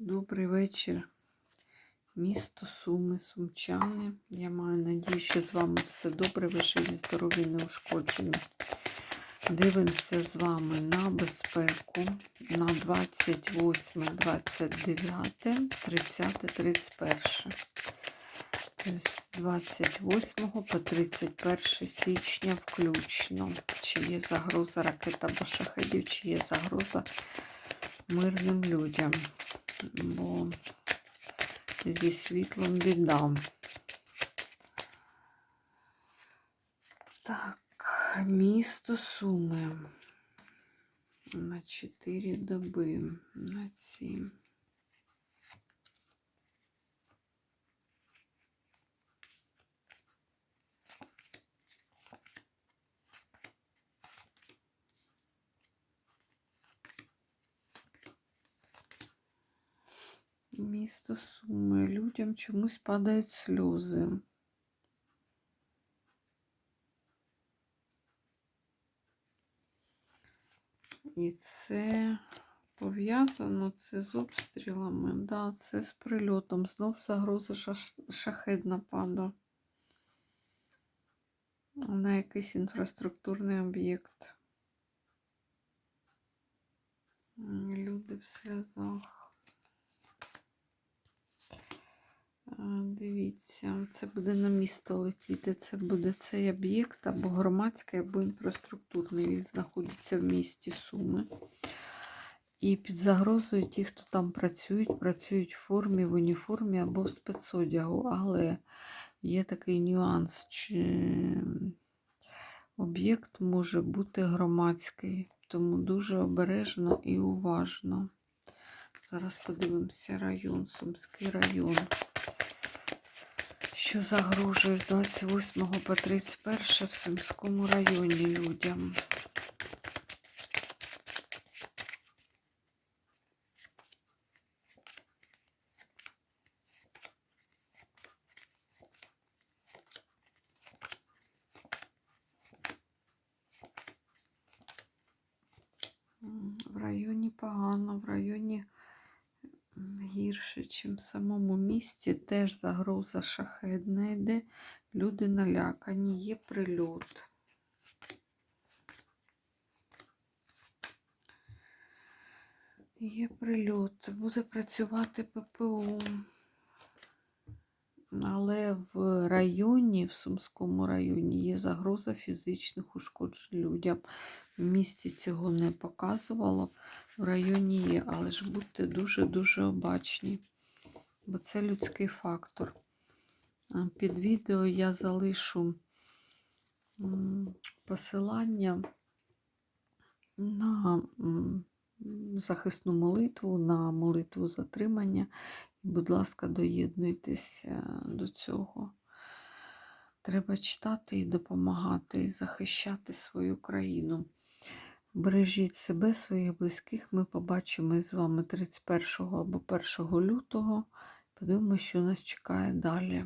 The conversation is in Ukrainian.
Добрий вечір. Місто Суми, Сумчани. Я маю надію, що з вами все добре, ви живі, здорові, неушкоджені. Дивимося з вами на безпеку на 28, 29, 30, 31. Тобто з 28 по 31 січня включно. Чи є загроза ракет або шахедів, чи є загроза мирним людям. Бо зі світлом біда. Так, місто Суми на 4 доби, на ці. Місто Суми. Людям чомусь падають сльози. І це пов'язано це з обстрілами, да, це з прильотом. Знов загроза шахед нападу на якийсь інфраструктурний об'єкт. Люди в сльозах. Дивіться, це буде на місто летіти. Це буде цей об'єкт або громадський, або інфраструктурний. Він знаходиться в місті Суми. І під загрозою ті, хто там працюють, працюють в формі, в уніформі або в спецодягу. Але є такий нюанс, чи об'єкт може бути громадський, тому дуже обережно і уважно. Зараз подивимося район, Сумський район що загрожує з 28 по 31 в Сумському районі людям. В районі погано, в районі гірше, ніж в самому місті. Теж загроза шахедна йде. Люди налякані, є прильот. Є прильот, буде працювати ППО. Але в районі, в Сумському районі, є загроза фізичних ушкоджень людям. В місті цього не показувало. В районі є, але ж будьте дуже-дуже обачні, бо це людський фактор. Під відео я залишу посилання на захисну молитву, на молитву затримання. Будь ласка, доєднуйтеся до цього. Треба читати і допомагати, і захищати свою країну. Бережіть себе, своїх близьких. Ми побачимо з вами 31 або 1 лютого. Подивимося, що нас чекає далі.